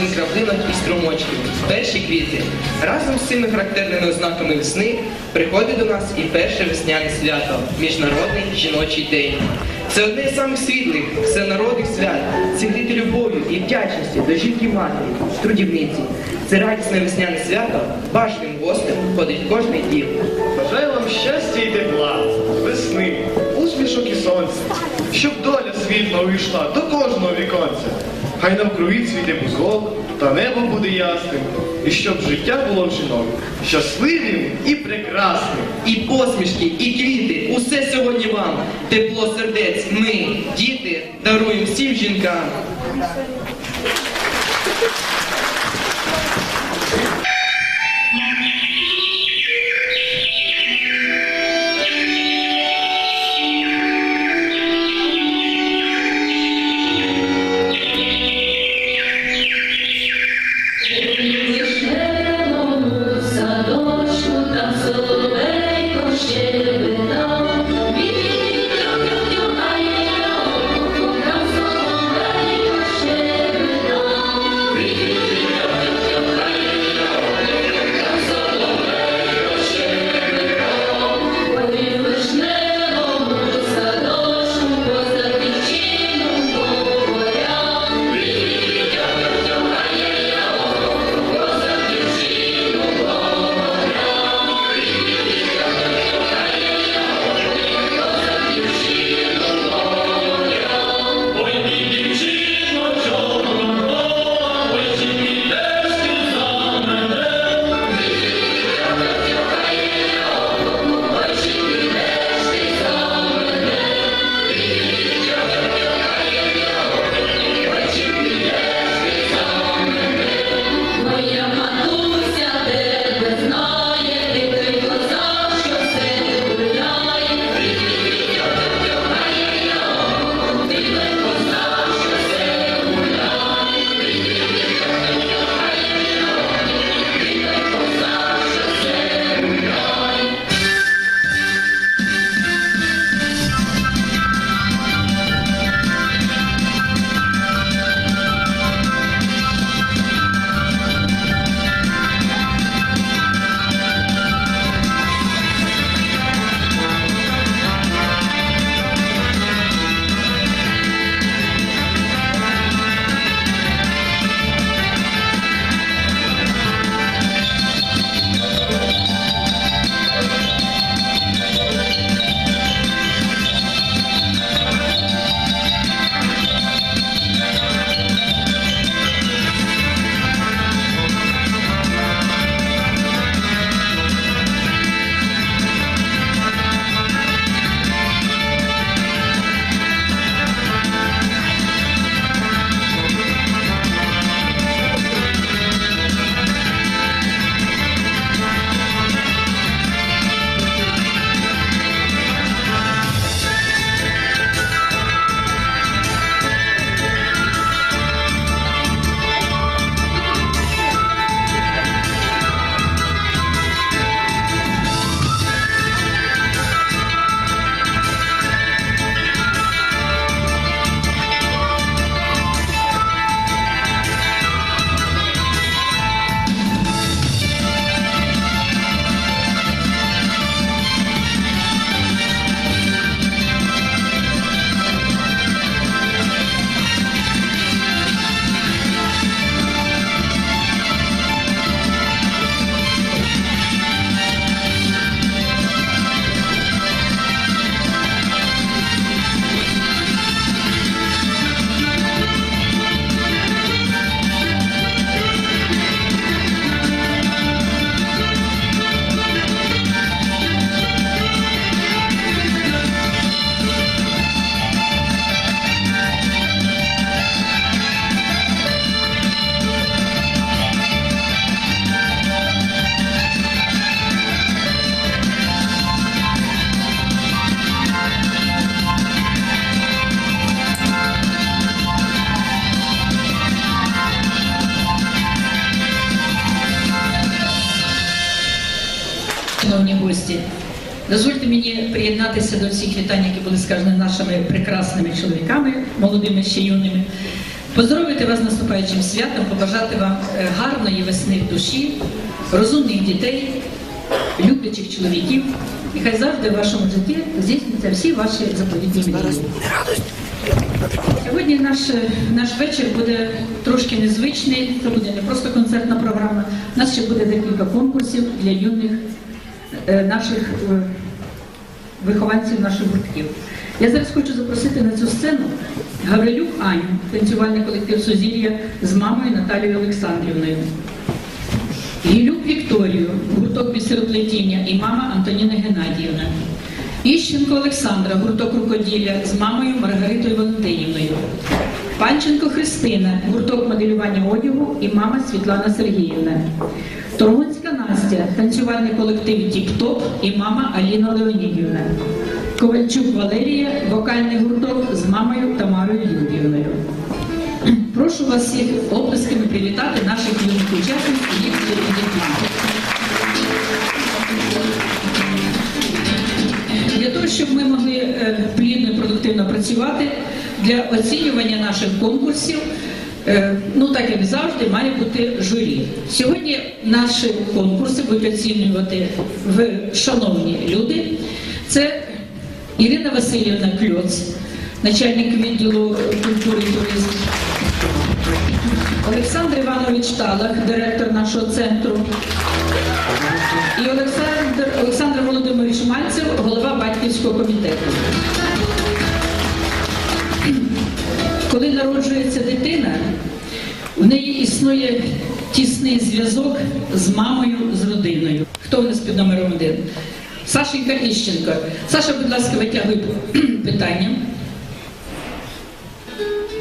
рослин краплинок і струмочків, перші квіти. Разом з цими характерними ознаками весни приходить до нас і перше весняне свято Міжнародний жіночий день. Це одне з самих світлих всенародних свят. Це гріти любов'ю і вдячністю до жінки матері, трудівниці. Це радісне весняне свято бажаним гостем ходить кожний дім. Бажаю вам щастя і тепла, весни, усмішок і сонця, щоб доля світла увійшла до кожного віконця. Хай нам крові світи бузгол, та небо буде ясним, і щоб життя було в жінок щасливим і прекрасним. І посмішки, і квіти, усе сьогодні вам. Тепло сердець, ми, діти, даруємо всім жінкам. Гості, дозвольте мені приєднатися до всіх вітань, які були сказані нашими прекрасними чоловіками, молодими ще юними. Поздоровити вас з наступаючим святом, побажати вам е, гарної весни в душі, розумних дітей, люблячих чоловіків. І хай завжди в вашому житті здійснюються всі ваші заповітні мрії. Сьогодні наш, е, наш вечір буде трошки незвичний. Це буде не просто концертна програма. У нас ще буде декілька конкурсів для юних наших е, вихованців наших гуртків. Я зараз хочу запросити на цю сцену Гаврилюк Аню, танцювальний колектив Сузір'я з мамою Наталією Олександрівною. Гілюк Вікторію, гурток бісероплетіння і мама Антоніна Геннадіївна. Іщенко Олександра, гурток рукоділля з мамою Маргаритою Валентинівною. Панченко Христина, гурток моделювання одягу і мама Світлана Сергіївна. Торгунська Настя, танцювальний колектив Тіп-Топ і мама Аліна Леонідівна. Ковальчук Валерія, вокальний гурток з мамою Тамарою Юріївною. Прошу вас всіх оплесками привітати наших юних учасниць і їх дітей. Для того, щоб ми могли е, плідно і продуктивно працювати для оцінювання наших конкурсів, ну так як завжди, має бути журі. Сьогодні наші конкурси будуть оцінювати в шановні люди. Це Ірина Васильівна Кльоц, начальник відділу культури і туризму. Олександр Іванович Талах, директор нашого центру. І Олександр, Олександр Володимирович Мальцев, голова батьківського комітету. Коли народжується дитина, в неї існує тісний зв'язок з мамою, з родиною. Хто в нас під номером один? Сашенька Іщенко. Саша, будь ласка, витягуй питання.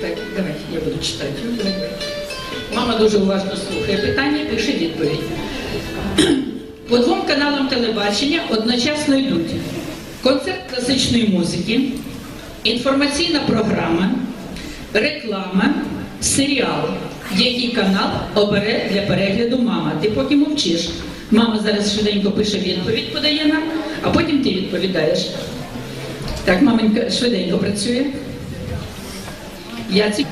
Так, давай, я буду читати. Мама дуже уважно слухає питання, пише відповідь. По двом каналам телебачення одночасно йдуть концерт класичної музики, інформаційна програма, реклама, серіал. Який канал обере для перегляду мама? Ти поки мовчиш. Мама зараз швиденько пише відповідь, подає нам, а потім ти відповідаєш. Так, маменька швиденько працює. Я ці...